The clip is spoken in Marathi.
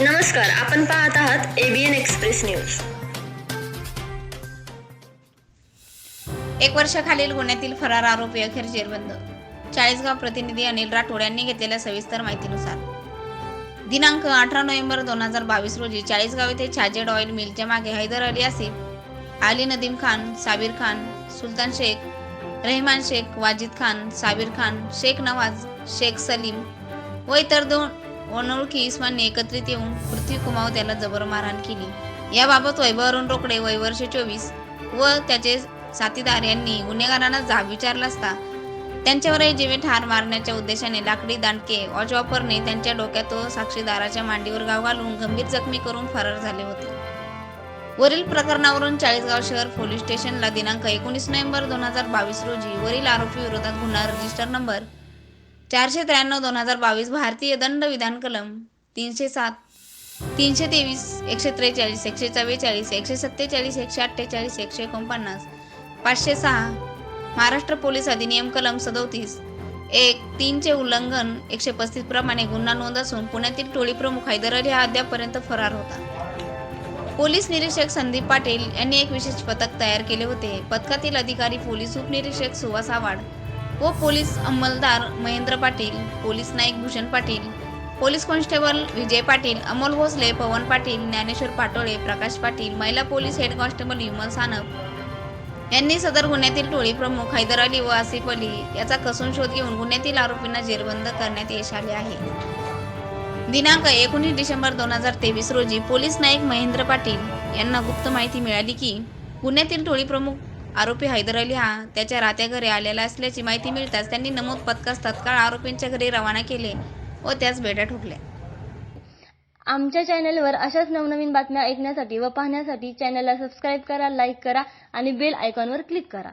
नमस्कार आपण पाहत आहात एबीएन एक्सप्रेस न्यूज एक वर्षाखालील गुन्ह्यातील फरार आरोपी अखेर जेरबंद. चाळीसगाव प्रतिनिधी अनिल राठोड यांनी घेतलेल्या सविस्तर माहितीनुसार दिनांक अठरा नोव्हेंबर दोन हजार बावीस रोजी चाळीसगाव येथे छाजेड ऑइल मिलच्या मागे हैदर अली आसिफ अली नदीम खान साबिर खान सुलतान शेख रेहमान शेख वाजिद खान साबिर खान शेख नवाज शेख सलीम व इतर दोन अनोळखी इस्मांनी एकत्रित येऊन पृथ्वी कुमाव त्याला जबर मारहाण केली. याबाबत वैभव अरुण रोकडे वय वर्ष चोवीस व त्याचे साथीदार यांनी गुन्हेगारांना जाब विचारला असता. त्यांच्यावरही जीवे ठार मारण्याच्या उद्देशाने लाकडी दांडके वॉच वापरणे त्यांच्या डोक्यात व साक्षीदाराच्या मांडीवर गाव घालून गंभीर जखमी करून फरार झाले होते. वरील प्रकरणावरून चाळीसगाव शहर पोलीस स्टेशनला दिनांक एकोणीस नोव्हेंबर दोन हजार बावीस रोजी वरील आरोपी विरोधात गुन्हा रजिस्टर नंबर चारशे त्र्याण्णव दोन हजार बावीस भारतीय दंड विधान कलम तीनशे सात तीनशे तेवीस एकशे त्रेचाळीस एकशे चव्वेचाळीस एकशे सत्तेचाळीस एकशे अठ्ठेचाळीस एकशे एकोणपन्नास पाचशे सहा महाराष्ट्र पोलीस अधिनियम कलम सदोतीस. एक तीनचे उल्लंघन एकशे पस्तीस प्रमाणे गुन्हा नोंद असून पुण्यातील टोळी प्रमुख हैदर अली हा अद्यापपर्यंत फरार होता. पोलीस निरीक्षक संदीप पाटील यांनी एक विशेष पथक तयार केले होते. पथकातील अधिकारी पोलीस उपनिरीक्षक सुहास आवाड व police अंमलदार Mahendra Patil police naik Bhushan Patil police constable Vijay Patil Amol Bhosale Pawan Patil Dnyaneshwar Patole Prakash Patil महिला police head constable Vimal Sanap यांनी सदर गुन्ह्यातील टोळी प्रमुख हैदर अली व आसिफ अली याचा कसून शोध घेऊन गुन्ह्यातील आरोपींना जेरबंद करण्यात यश आले आहे. दिनांक एकोणीस डिसेंबर दोन हजार तेवीस रोजी पोलीस नाईक महेंद्र पाटील यांना गुप्त माहिती मिळाली की गुन्ह्यातील टोळी प्रमुख आरोपी हैदर अली हा त्याच्या राहत्या घरी आलेला असल्याची माहिती मिळताच त्यांनी नमूद पथकास तत्काळ आरोपींच्या घरी रवाना केले व त्याच बेड्या ठोकल्या. आमच्या चॅनलवर अशाच नवनवीन बातम्या ऐकण्यासाठी व पाहण्यासाठी चॅनलला सबस्क्राईब करा लाईक करा आणि बेल आयकॉनवर क्लिक करा.